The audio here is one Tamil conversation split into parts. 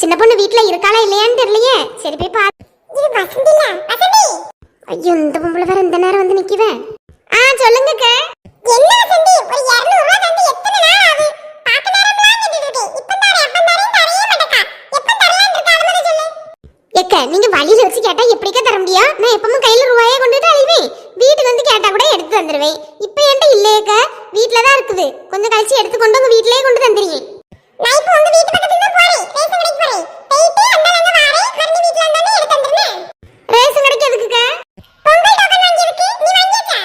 சின்ன பொண்ணு வீட்ல இருக்காளா இல்லையான்னு தெரியலையே. சரி போய் பா இது வசந்தி இல்ல வசந்தி. ஐயோ இந்த பொம்பளை வேற இந்த நேரம் வந்து நிக்குவே. ஆ சொல்லுங்க. என்ன வசந்தி? ஒரு 200 ரூபாய் தந்து எத்தனை நாள் ஆகுது? பாக்க நேரம்லாம் கேட்டுட்டு இப்ப தரேன் அப்ப தரேன் தரையே மாட்டேக்கா. எப்ப தரலாம்னு இருக்கா அது மட்டும் சொல்லு. எக்க நீங்க வழியில வச்சு கேட்டா எப்படிக்கா தர முடியும்? நான் எப்பவும் கையில ரூபாயே கொண்டுட்டு அழிவேன். வீட்டுக்கு வந்து கேட்டா கூட எடுத்து தந்துருவேன். இப்போ என்கிட்ட இல்லையேக்க. வீட்ல தான் இருக்குது. கொஞ்சம் கழிச்சு எடுத்து கொண்டு உங்க வீட்லயே கொண்டு தந்துருவேன். நான் இப்போ உங்க வீட்டு பக்கத்துல தான் போறேன். ரேஷன் கடைக்கு போறேன். போயிட்டு அந்த அங்க வாரேன் மறுபடியும் வீட்ல வந்தானே எடுத்து தந்துருவேன் ரேஷன் கடைக்கு எதுக்குக்கா பொங்கல் டோக்கன் வாங்கி இருக்கு நீ வாங்கியாச்சா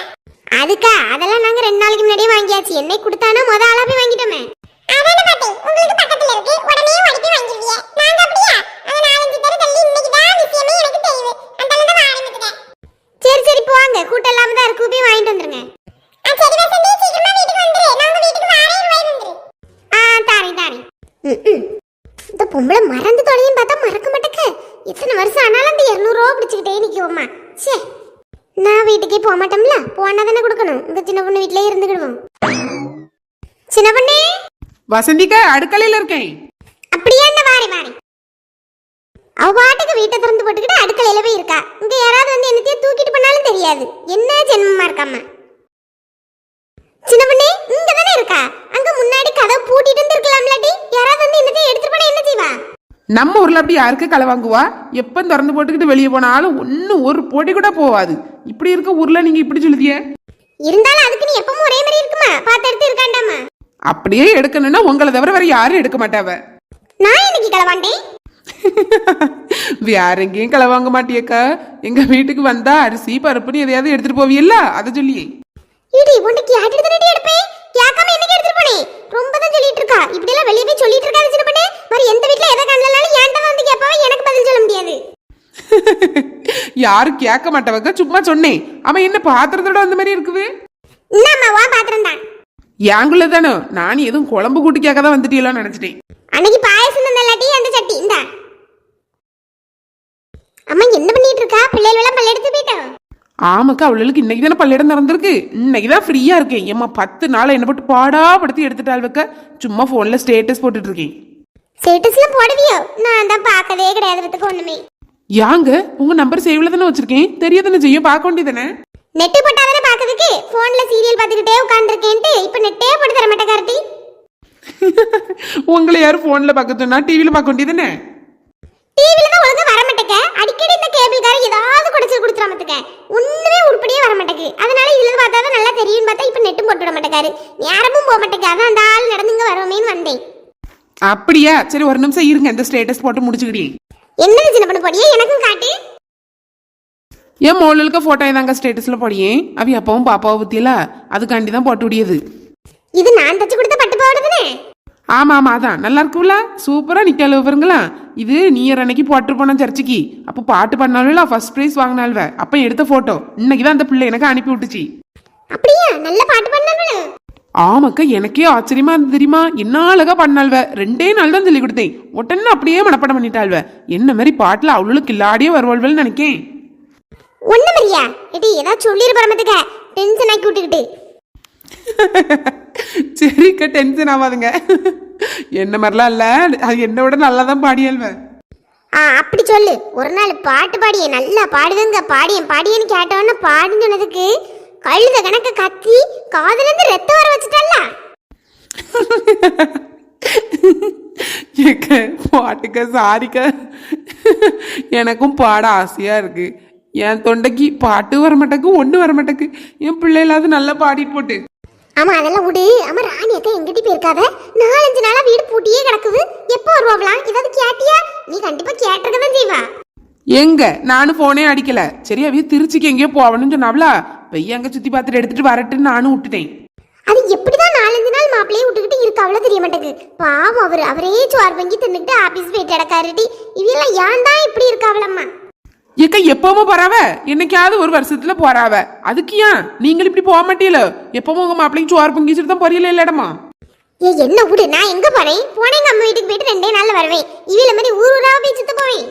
அதுக்கா அதெல்லாம் நாங்க ரெண்டு நாளைக்கு முன்னாடியே வாங்கியாச்சு என்னை கொடுத்தானா முத ஆளா போய் வாங்கிட்டோமே அதான பாட்டி உங்களுக்கு பக்கத்துல இருக்கு உடனே ஓடி போய் வாங்கிடுவீங்க நாங்க அப்படியா அது நாலஞ்சு பேர் தள்ளி இன்னைக்கு தான் விஷயமே எனக்கு தெரியுது அந்த அளவுக்கு தான் ஆரம்பிச்சுட்டேன் சரி சரி போவாங்க கூட்டம் இல்லாம தான் இருக்கு போய் வாங்கிட்டு வந்துருங்க ஆ சரி வசந்தி சீக்கிரமா வீட்டுக்கு வந்துரு நான் உங்க வீட்டுக்கு வரேன் ரூபாய் வந்துரு ஆ தாரேன் தாரேன் இந்த பொம்பளை மறந்து தொலையும் பார்த்தா மறக்க மாட்டேக்க எத்தனை வருஷம் ஆனாலும் அந்த இரநூறுவா பிடிச்சிக்கிட்டே நிற்குவோம்மா சே நான் வீட்டுக்கே போக மாட்டோம்ல போனா தானே கொடுக்கணும். இந்த சின்ன பொண்ணு வீட்டிலே இருந்துக்கிடுவோம். சின்ன பொண்ணே? வசந்திக்கா அடுக்கலையில இருக்கேன். அப்படியே என்ன வாரி வாரி. அவ பாட்டுக்கு வீட்டை திறந்து போட்டுக்கிட்டு அடுக்கலையில போய் இருக்கா. இங்க யாராவது வந்து என்னத்தையும் தூக்கிட்டு போனாலும் தெரியாது. என்ன ஜென்மமா இருக்காம சின்ன பொண்ணே இங்க தானே இருக்கா? அங்க முன்னாடி கதவு பூட்டிட்டு இருந்திருக்கலாம்லடி யாராவது வந்து என்ன நம்ம ஊர்ல அப்படி யாருக்கு களை வாங்குவா? எப்ப திறந்து போட்டுக்கிட்டு வெளியே போனாலும் ஒன்னும் ஒரு போட்டி கூட போவாது. இப்படி இருக்க ஊர்ல நீங்க இப்படி சொல்லுதிய இருந்தாலும் அதுக்கு நீ எப்பவும் ஒரே மாதிரி இருக்குமா? பார்த்து எடுத்து இருக்காண்டாமா? அப்படியே எடுக்கணும்னா உங்களை தவிர வேற யாரும் எடுக்க மாட்டாவ நான் இன்னைக்கு கிளவாண்டேன் வேற எங்கேயும் களை வாங்க மாட்டியக்கா. எங்க வீட்டுக்கு வந்தா அரிசி பருப்புன்னு எதையாவது எடுத்துட்டு போவியல்ல அதை சொல்லியே. இடி உன்னை கேட்டுட்டு தானே எடுப்பேன் கேட்காம என்னைக்கு எடுத்துட்டு போனேன் ரொம்ப தான் சொல்லிட்டு இருக்கா. இப்படி எல்லாம் வெளியே போய் சொல்லிட்டு இருக்காது சின்ன பண்ணே. மாதிரி எந்த வீட்ல எதை கண்ணலாலும் ஏன்டா வந்து கேட்பாவ எனக்கு பதில் சொல்ல முடியாது. யாரும் கேட்க மாட்டவங்க சும்மா சொன்னேன். அவன் என்ன பாத்திரத்தோட அந்த மாதிரி இருக்குது? என்னம்மா வா பாத்திரம் தான். ஏங்குள்ள தானே? நான் எதுவும் குழம்பு கூட்டி கேட்க தான் வந்துட்டீங்களோ நினைச்சிட்டேன். அன்னைக்கு பாயசம் தந்தலாட்டி அந்த சட்டி இந்தா. அம்மா என்ன பண்ணிட்டு இருக்கா பிள்ளைகள் எல்லாம் பல்ல எடுத்து போயிட்டா? ஆமாக்கா அவளுக்கு இன்னைக்கு தானே பள்ளியிடம் திறந்திருக்கு. இன்னைக்கு தான் ஃப்ரீயா இருக்கேன். ஏம்மா பத்து நாள் என்ன போட்டு பாடா படுத்தி எடுத்துட்டாள் வைக்க. சும்மா போன்ல ஸ்டேட்டஸ் போட்டுட்டு இருக்கேன். ஸ்டேட்டஸ்ல போடுவியோ? நான் தான் பார்க்கவே கிடையாது வித்துக்கு ஒண்ணுமே. யாங்க? உங்க நம்பர் சேவ்ல தானே வச்சிருக்கேன். தெரியாதானே செய்யும்? பார்க்க வேண்டியதானே நெட்டு போட்டாதானே பாக்குறதுக்கு போன்ல சீரியல் பார்த்துக்கிட்டே உட்காந்துருக்கேன்ட்டு இப்ப நெட்டே போட்டு தர மாட்டேன் கார்த்தி. உங்களை யாரும் போன்ல பார்க்க சொன்னா டிவில பார்க்க வேண்டியதானே டிவில தான் ஒழுங்கா வர மாட்டேங்க. அடிக்கடி இந்த கேபிள்காரன் ஏதாவது குடைச்சல் கொடுத்துட மாட்டேங்க ஒண்ணுமே உருப்படியே வர மாட்டேங்குது. அதனால இதுல பார்த்தா தான் நல்லா தெரியும்னு பார்த்தா இப்ப நெட்டும் போட்டு விட மாட்டேங்காரு. நேரமும் போக மாட்டேங்க அதான் அந்த ஆள் நடந்துங்க வருவோமேன்னு வந்தேன் அப்படியா? சரி ஒரு நிமிஷம் இருங்க. இந்த ஸ்டேட்டஸ் போட்டு முடிச்சுக்கிட்டே என்னது சின்ன பண்ண போடியே எனக்கும் காட்டு. என் மோளுக்கு போட்டோ தாங்க ஸ்டேட்டஸ்ல போடியே அவ அப்பவும் பாப்பாவை பத்தியில அதுக்காண்டி தான் போட்டு விடியது. இது நான் தச்சு கொடுத்த பட்டு பாவாடை தானே ஆமா ஆமா அதான். நல்லா இருக்குல்ல சூப்பரா நிக்கல பாருங்களா. இது நியர் அன்னைக்கு போட்டு போன சர்ச்சுக்கு. அப்போ பாட்டு பண்ணாலும் ஃபர்ஸ்ட் ப்ரைஸ் வாங்கினாள்வ. அப்ப எடுத்த போட்டோ இன்னைக்கு தான் அந்த பிள்ளை எனக்கு அனுப்பி விட்டுச்சு. அப்படியா? நல்ல பாட்டு பண்ணாங்களும் ஆமாக்கா எனக்கே ஆச்சரியமா இருந்தது தெரியுமா? என்ன அழகா பண்ணாள்வ. ரெண்டே நாள் தான் சொல்லி கொடுத்தேன். உடனே அப்படியே மனப்பாடம் பண்ணிட்டாள்வ. என்ன மாதிரி பாட்டுல அவளுக்கு கில்லாடியே வருவாள்வல்னு நினைக்கேன். ஒண்ணு மரியா. எடி ஏதாவது சொல்லிரு பரமத்துக்க டென்ஷன் ஆக்கி விட்டுக்கிட்டு. சரிக்கா டென்ஷன் ஆகாதுங்க என்ன மாதிரிலாம் இல்ல. அது என்னை விட நல்லா தான் பாடியாள்வ ஆ அப்படி சொல்லு. ஒரு நாள் பாட்டு பாடிய நல்லா பாடுதுங்க பாடியன் பாடியன்னு கேட்டவொன்னே பாடுன்னு சொன்னதுக்கு கழுத கணக்க கத்தி காதுல இருந்து ரத்தம் வர வச்சுட்டல்ல ஏக்க பாட்டுக்க சாரிக்க. எனக்கும் பாட ஆசையா இருக்கு. என் தொண்டைக்கு பாட்டு வர மாட்டேக்கு ஒண்ணு வர மாட்டேக்கு. என் பிள்ளைகளாவது நல்லா பாடிட்டு போட்டு. ஆமா அதெல்லாம் விடு. ஆமா ராணி அக்கா எங்கிட்ட போயிருக்காத நாலஞ்சு நாளா வீடு பூட்டியே கிடக்குது. எப்போ வருவாங்களாம் ஏதாவது கேட்டியா? நீ கண்டிப்பா கேட்டிருக்க தான் செய்வா. எங்க? நானும் போனே அடிக்கல. சரி அவிய திருச்சிக்கு எங்கேயோ போகணும்னு சொன்னாவளா வெய்ய அங்க சுத்தி பார்த்துட்டு எடுத்துட்டு வரட்டுன்னு நானும் விட்டுட்டேன். அது எப்படிதான் நாலஞ்சு நாள் மாப்பிள்ளையே விட்டுக்கிட்டு இருக்காவளோ தெரிய மாட்டேங்குது. பாவம் அவர் அவரே சோறு வாங்கி தின்னுட்டு ஆபீஸ் போயிட்டு இடக்காருடி இவெல்லாம் ஏன் தான் இப்படி இருக்காவளம்மா ஏக்கா எப்பவும் போறாவ? என்னைக்காவது ஒரு வருஷத்துல போறாவ? அதுக்கு ஏன்? நீங்கள் இப்படி போக மாட்டீல எப்பவும் உங்க மாப்பிள்ளைக்கு சோறு பொங்கிச்சுட்டு தான் பொரியல இல்லடமா? ஏ என்ன விடு நான் எங்க போறேன்? போனேன் எங்க அம்மா வீட்டுக்கு போயிட்டு ரெண்டே நாள்ல வருவேன். இவள மாதிரி ஊர் ஊரா போய் சுத்த போவேன்.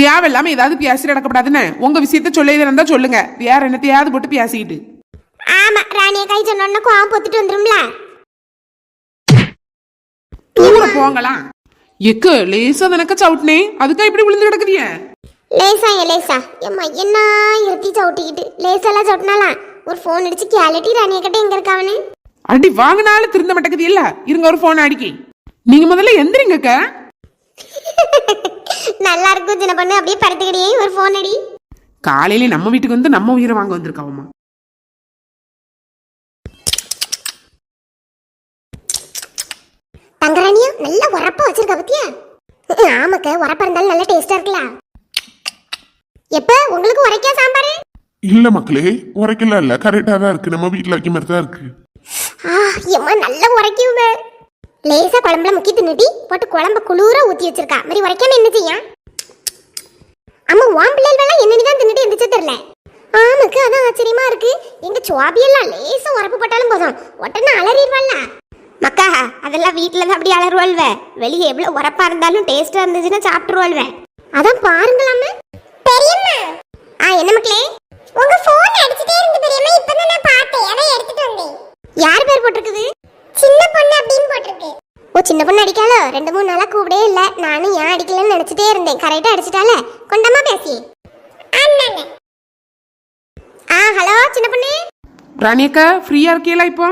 தேவையில்லாம ஏதாவது பேசி நடக்கப்படாதுன்னு உங்க விஷயத்த சொல்ல இருந்தா சொல்லுங்க. வேற என்னத்தையாவது போட்டு பேசிக்கிட்டு. ஆமா ராணிய கை சொன்னோன்னு கோவம் பொத்துட்டு வந்துரும்ல. ஊர போங்கலாம். எக்கு லேசா தனக்க சவுட்னே அதுக்கா இப்படி விழுந்து கிடக்குதிய லேசா ஏன் லேசா? எம்மா என்ன இருத்தி சவுட்டிக்கிட்டு? லேசாலாம் சவுட்டினாலாம். ஒரு ஃபோன் அடிச்சு கேலட்டி ராணிய கிட்ட எங்க இருக்காவனு? அடி வாங்கினாலும் திருந்த மாட்டேங்குது இல்ல. இருங்க ஒரு போன் அடிக்கி. நீங்க முதல்ல எந்திரிங்கக்கா. நல்லா இருக்கும் சின்ன பொண்ணு. அப்படியே படுத்துக்கிட்டே ஒரு ஃபோன் அடி. காலையில நம்ம வீட்டுக்கு வந்து நம்ம உயிரை வாங்க வந்திருக்காவம்மா. தங்கராணியா நல்ல உரப்பா வச்சிருக்க பத்தியா? ஆமாக்க. உரப்பா இருந்தாலும் நல்ல டேஸ்டா இருக்குல்ல. எப்ப? உங்களுக்கு உரைக்கா சாம்பாரு? இல்ல மக்களே உரைக்கல இல்ல. கரெக்டா தான் இருக்கு. நம்ம வீட்ல வைக்க மாதிரி தான் இருக்கு. ஆ எம்மா நல்ல உரைக்குங்க. லேசா குழம்புல முக்கி தின்னுட்டி போட்டு குழம்ப குளூரா ஊத்தி வச்சிருக்கா. மாதிரி உரைக்காம என்ன செய்யா? அம்மா வாம் பிள்ளைகள் என்னன்னு தான் தின்னுட்டு எந்திரிச்சு தெரியல. ஆமாக்கு அதான் ஆச்சரியமா இருக்கு. எங்க சுவாபியெல்லாம் லேசா உரப்பு போட்டாலும் போதும். உடனே அலறிடுவாள்ல. மக்கா அதெல்லாம் வீட்டில் தான் அப்படி அலறுவாள்வ. வெளியே எவ்வளோ உரப்பா இருந்தாலும் டேஸ்டா இருந்துச்சுன்னா சாப்பிட்டுருவாள்வ. அதான் பாருங்களாமே. பெரியம்மா. ஆ என்ன மக்களே? உங்க போன் அடிச்சிட்டே இருந்து பெரியம்மா இப்பதான் நான் பார்த்தேன். அதான் எடுத்துட்டு வந்தேன். யார் பேர் போட்டிருக்குது? சின்ன பொண்ணு அப்படின்னு போட்டிருக்கு ஓ சின்ன பொண்ணு அடிக்காலோ? ரெண்டு மூணு நாளா கூப்பிடவே இல்ல. நானும் ஏன் அடிக்கலன்னு நினைச்சிட்டே இருந்தேன். கரெக்டா அடிச்சிட்டால? கொண்டமா பேசி. ஆ ஹலோ சின்ன பொண்ணு? ராணியக்கா ஃப்ரீயா இருக்கீங்களா இப்போ?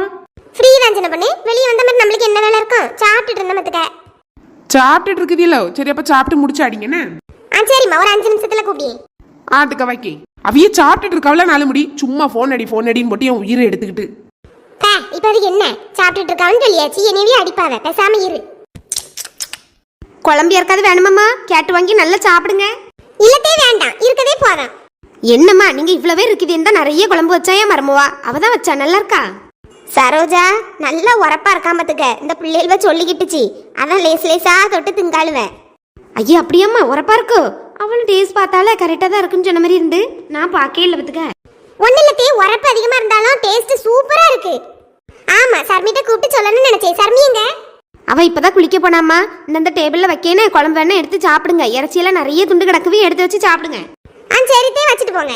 ஃப்ரீ தான் சின்ன பொண்ணு. வெளியே வந்த மாதிரி நம்மளுக்கு என்ன வேலை இருக்கும்? சாப்பிட்டுட்டு இருந்த மத்துக்க சாப்பிட்டுட்டு இருக்குதில்ல சரி அப்ப சாப்பிட்டு முடிச்சு அடிங்கண்ணே ஆ சரிம்மா. ஒரு அஞ்சு நிமிஷத்துல கூப்பிடி. ஆட்டுக்க வைக்கி அவையே சாப்பிட்டுட்டு இருக்காவல நாலு முடி. சும்மா ஃபோன் அடி ஃபோன் அடின்னு போட்டு என் உயிரை எடுத்துக்கிட்டு. இப்போ அதுக்கு என்ன? சாப்பிட்டுட்டு இருக்கான்னு சொல்லியாச்சு. என்னையவே அடிப்பாவ. பேசாம இரு. குழம்பு யாருக்காவது வேணுமாம்மா? கேட்டு வாங்கி நல்லா சாப்பிடுங்க. இல்லத்தே வேண்டாம். இருக்கதே போதும். என்னம்மா நீங்க இவ்வளவே இருக்குது தான் நிறைய குழம்பு வச்சா ஏன் மருமவா? அவ தான் வச்சா நல்லா இருக்கா? சரோஜா நல்லா உரப்பா இருக்காம பாத்துக்க. இந்த பிள்ளைகள சொல்லிக்கிட்டுச்சு. அதான் லேஸ் லேசா தொட்டு திங்காளுவேன் ஐயா அப்படியாம்மா? உரப்பா இருக்கோ? அவளும் டேஸ்ட் பார்த்தாலே கரெக்டாக தான் இருக்குன்னு சொன்ன மாதிரி இருந்து. நான் பார்க்கவே இல்லை பத்துக்க. ஒண்ணு இல்லத்தே உரப்பு அதிகமா இருந்தாலும் டேஸ்ட் சூப்பரா இருக்கு. ஆமா சர்மிட்ட கூப்பிட்டு சொல்லணும்னு நினைச்சேன். சர்மி எங்க? அவ இப்பதான் குளிக்க போனாமா இந்த டேபிள்ல வைக்கேன்னு குழம்பு வேணா எடுத்து சாப்பிடுங்க. இறைச்சியெல்லாம் நிறைய துண்டு கிடக்கவே எடுத்து வச்சு சாப்பிடுங்க. ஆ சரித்தே வச்சுட்டு போங்க.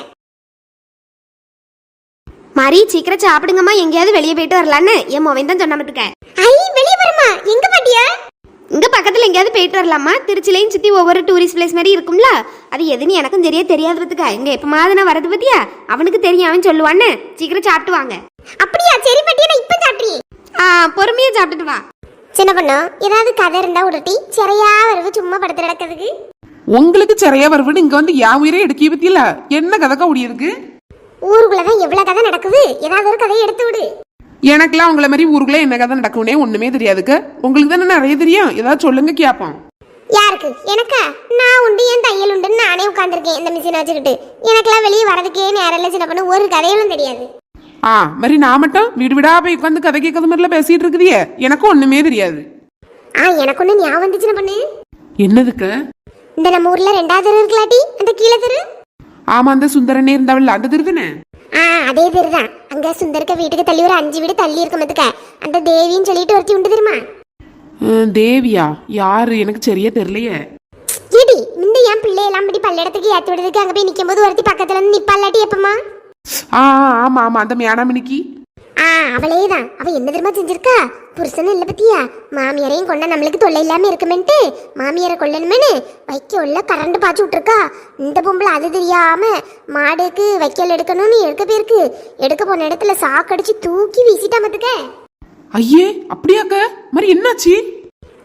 மாறி சீக்கிரம் சாப்பிடுங்கம்மா. எங்கேயாவது வெளியே போயிட்டு வரலான்னு என் மொவன் தான் சொன்ன பத்துக்க ஐ வெளிய வருமா? எங்க பாட்டியா? இங்க பக்கத்துல எங்கேயாவது போயிட்டு வரலாமா? திருச்சிலையும் சுத்தி ஒவ்வொரு டூரிஸ்ட் பிளேஸ் மாதிரி இருக்கும்ல. அது எதுன்னு எனக்கும் சரியா தெரியாது பத்துக்க இங்க எப்பமாவது நான் வரது பத்தியா? அவனுக்கு தெரியும் அவன் சொல்லுவான்னு. சீக்கிரம் சாப்பிட்டு வாங்க. அப்படியா? சரி பாட்டியா நான் இப்ப சாப்பிட்றீ ஆ பொறுமையா சாப்பிட்டுட்டு வா. சின்ன பொண்ணு ஏதாவது கதை இருந்தா உருட்டி சிறையா வரவு சும்மா படுத்து நடக்கிறதுக்கு உங்களுக்கு சிறையா வருவன்னு இங்க வந்து என் உயிரை எடுக்க பத்தியில? என்ன கதக்கா முடியிருக்கு ஊருக்குள்ளதான் எவ்வளவு கதை நடக்குது? ஏதாவது ஒரு கதையை எடுத்து விடு. எனக்கெல்லாம் உங்களை மாதிரி ஊருக்குள்ள என்ன கதை நடக்கும்னே ஒண்ணுமே தெரியாதுக்கு. உங்களுக்கு தானே நிறைய தெரியும்? ஏதாவது சொல்லுங்க கேட்போம். யாருக்கு? எனக்கா? நான் உண்டு என் தையல் உண்டுன்னு நானே உட்காந்துருக்கேன் இந்த மிஷினை வச்சுக்கிட்டு. எனக்கெல்லாம் வெளியே வரதுக்கே நேரம் இல்லை சின்ன பொண்ணு. ஒரு கதையும் தெரியாது. ஆ மாதிரி நான் மட்டும் வீடு வீடா போய் உட்காந்து கதை கேட்காத மாதிரிலாம் பேசிட்டு இருக்குதியே எனக்கும் ஒண்ணுமே தெரியாது. ஆ எனக்கு ஒண்ணு ஞாபகம் வந்துச்சு சின்ன பொண்ணு. என்னதுக்கு? இந்த நம்ம ஊர்ல ரெண்டாவது தெரு இருக்கலாட்டி அந்த கீழே தெரு. ஆமா அந்த சுந்தரனே இருந்தாவில்ல அந்த திருதுனே ஆ அதே தெரு தான். அங்க சுந்தருக்க வீட்டுக்கு தள்ளி ஒரு அஞ்சு வீடு தள்ளி இருக்க மத்துக்க அந்த தேவின்னு சொல்லிட்டு ஒருத்தி உண்டு தெரியுமா? தேவியா? யாரு? எனக்கு சரியா தெரியலையே. இடி இந்த என் பிள்ளை எல்லாம் இப்படி பல்லடத்துக்கு ஏத்தி விடுறதுக்கு அங்க போய் நிக்கும் போது ஒருத்தி பக்கத்துல இருந்து நிப்பாலாட்டி எப்பமா ஆ ஆமா ஆமா அந்த மேனாமணிக்கு ஆ அவளே தான் அவ என்ன தெரியுமா செஞ்சிருக்கா? புருஷனும் இல்ல பத்தியா? மாமியாரையும் கொண்டா நம்மளுக்கு தொல்லை இல்லாம இருக்குமென்ட்டு மாமியாரை கொல்லணுமேனு வைக்க உள்ள கரண்ட் பாய்ச்சி விட்டுருக்கா. இந்த பொம்பளை அது தெரியாம மாடுக்கு வைக்கல் எடுக்கணும்னு எடுக்க போயிருக்கு. எடுக்க போன இடத்துல சாக்கடிச்சு தூக்கி வீசிட்டா மத்துக்க ஐயே அப்படியாக்க? மாதிரி என்னாச்சு?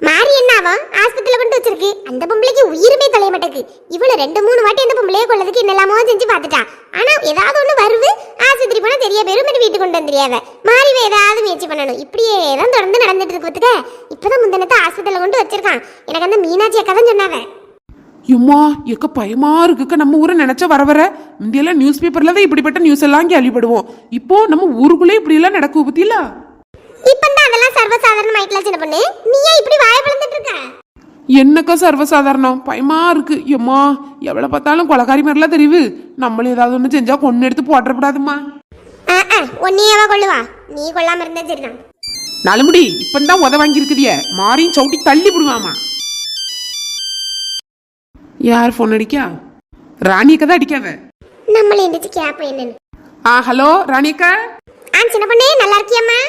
மாறி என்னவா ஆஸ்பத்திரியில கொண்டு வச்சிருக்கு. அந்த பொம்பளைக்கு உயிருமே தொலைய மாட்டேக்கு. இவ்வளவு ரெண்டு மூணு வாட்டி அந்த பொம்பளைய கொள்ளதுக்கு என்னெல்லாமோ செஞ்சு பார்த்துட்டா. ஆனா ஏதாவது ஒண்ணு வருது ஆஸ்பத்திரி போனா தெரிய பேரும் மட்டும் வீட்டுக்கு கொண்டு வந்துரியாவ மாறிவே ஏதாவது முயற்சி பண்ணணும். இப்படியே தான் தொடர்ந்து நடந்துட்டு இருக்கு பார்த்துக்க இப்பதான் முந்தினத்தை ஆஸ்பத்திரியில கொண்டு வச்சிருக்கான். எனக்கு அந்த மீனாட்சி அக்கா தான் சொன்னாவ. எம்மா எக்க பயமா இருக்குக்க நம்ம ஊரை நினைச்ச வர வர. இந்தியெல்லாம் நியூஸ் பேப்பர்ல தான் இப்படிப்பட்ட நியூஸ் எல்லாம் கேள்விப்படுவோம். இப்போ நம்ம ஊருக்குள்ளே இப்படி எல்லாம் நடக்கும் பத்தியில? சின்ன பொண்ணு? நீ ஏன் இப்படி வாய பிளந்துட்டு இருக்க? என்னக்கா சர்வசாதாரணம்? பயமா இருக்கு. எம்மா எவ்வளவு பார்த்தாலும் கொலகாரி மாதிரிலாம் தெரியுது. நம்மளும் ஏதாவது ஒண்ணு செஞ்சா கொண்டு எடுத்து போட்டக்கூடாதும்மா ஒன்னியவா கொள்ளுவா நீ கொள்ளாம இருந்தா சரிதான். நலுமுடி இப்பந்தான் உத வாங்கி இருக்குதிய மாறியும் சவுட்டி தள்ளி விடுவாமா? யார் ஃபோன் அடிக்கா? ராணியக்கா தான் அடிக்காவ நம்மள எந்திரிச்சு கேப்போம் என்னன்னு. ஆ ஹலோ ராணியக்கா ஆ சின்ன பொண்ணே நல்லா இருக்கியம்மா?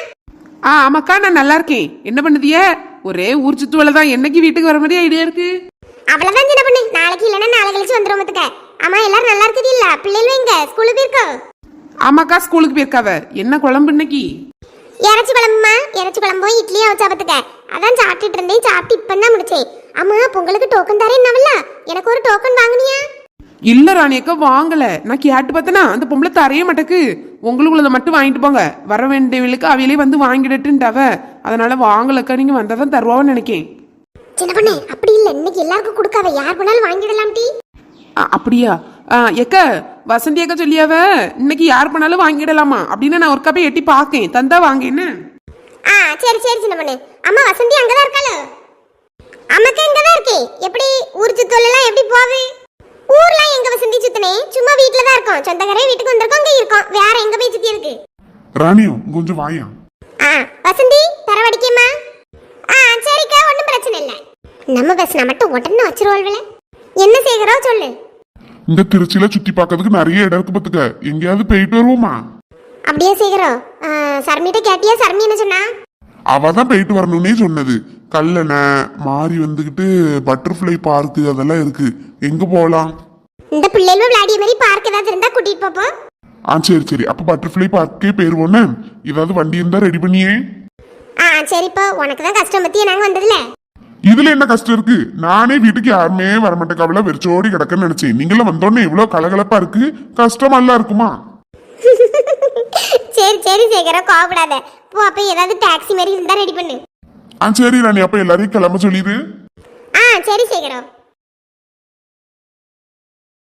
ஆ ஆமாக்கா நான் நல்லா இருக்கேன். என்ன பண்ணுதிய? ஒரே ஊர் சுத்துவலை தான் என்னைக்கு வீட்டுக்கு வர மாதிரி ஐடியா இருக்கு. அவ்வளவுதான் சின்ன பொண்ணு. நாளைக்கு இல்லைன்னா நாளை கழிச்சு வந்துடும் மத்துக்க ஆமா எல்லாரும் நல்லா இருக்குது இல்ல பிள்ளைகளும் எங்க? ஸ்கூலுக்கு போயிருக்கோம் ஆமாக்கா ஸ்கூலுக்கு போயிருக்காவ. என்ன குழம்பு இன்னைக்கு? இறைச்சி குழம்புமா இறைச்சி குழம்பும் இட்லியும் வச்சா பத்துக்க. அதான் சாப்பிட்டுட்டு இருந்தேன். சாப்பிட்டு இப்போ தான் முடிச்சேன். அம்மா பொங்கலுக்கு டோக்கன் தரேன் என்னவல்ல? எனக்கு ஒரு டோக்கன் வாங்குனியா? இல்ல ராணியக்கா வாங்கல. நான் கேட்டு பார்த்தனா அந்த பொம்பளை தரைய மாட்டேக்கு. உங்களுக்குள்ளத மட்டும் வாங்கிட்டு போங்க. வர வேண்டியவளுக்கு அவையிலே வந்து வாங்கிடட்டுன்ட்டாவ அதனால வாங்கலக்கா நீங்க வந்தாதான் தருவான்னு நினைக்கேன். சின்ன பொண்ணு அப்படி இல்ல. இன்னைக்கு எல்லாருக்கும் கொடுக்காவ யார் வேணாலும் வாங்கிடலாம் டி. அப்படியா? எக்க வசந்தி அக்கா சொல்லியாவ? இன்னைக்கு யார் பண்ணாலும் வாங்கிடலாமா? அப்படின்னு நான் ஒருக்கா போய் எட்டி பார்க்கேன். தந்தா வாங்க என்ன? ஆ சரி சரி சின்ன பொண்ணு. அம்மா வசந்தி அங்கதான் இருக்காளோ? அம்மாக்கு அங்கதான் இருக்கே. எப்படி ஊர் சுத்தலாம் எப்படி போவே ஊர்லாம் எங்க வசந்தி சுத்தினே? சும்மா வீட்ல தான் இருக்கோம். சொந்தக்காரே வீட்டுக்கு வந்திருக்கோம் இங்க இருக்கோம். வேற எங்க போய் சுத்தி இருக்கு? ராணியம் கொஞ்சம் வாயா. ஆ வசந்தி தரவடிக்கேம்மா. ஆ சரிக்கா ஒன்றும் பிரச்சனை இல்லை. நம்ம பேசினா மட்டும் உடனே வச்சிருவாள்வல என்ன செய்கிறோம் சொல்லு. இந்த திருச்சியில சுத்தி பார்க்கறதுக்கு நிறைய இடம் இருக்கு பாத்துக்க எங்கேயாவது போயிட்டு வருவோமா? அப்படியே செய்கிறோம் சர்மிட்ட கேட்டியா? சர்மி என்ன சொன்னா? அவ தான் போயிட்டு வரணும்னே சொன்னது. கல்லணை மாறி வந்துகிட்டு பட்டர்ஃப்ளை பார்க்கு அதெல்லாம் இருக்கு. எங்க போகலாம் இந்த பிள்ளைகள் விளையாடிய மாதிரி பார்க் ஏதாவது இருந்தா கூட்டிட்டு போப்போம் ஆ சரி சரி. அப்ப பட்டர்ஃப்ளை பார்க்கே போயிருவோன்னு? ஏதாவது வண்டி இருந்தா ரெடி பண்ணியே. ஆ சரிப்பா உனக்கு தான் கஷ்டம் பத்தியே நாங்க வந்ததுல. இதுல என்ன கஷ்டம் இருக்கு? நானே வீட்டுக்கு யாருமே வரமாட்டேன். கவலை வெறிச்சோடி கிடக்குன்னு நினைச்சேன். நீங்களும் வந்தோடனே இவ்வளவு கலகலப்பா இருக்கு. கஷ்டமெல்லாம் இருக்குமா? சரி சரி சேகரம் கோவப்படாத. போ அப்ப ஏதாவது டாக்ஸி மாதிரி இருந்தா ரெடி பண்ணு. ஆ சரி ராணி. அப்ப எல்லாரையும் கிளம்ப சொல்லிடு ஆ சரி சேகரம்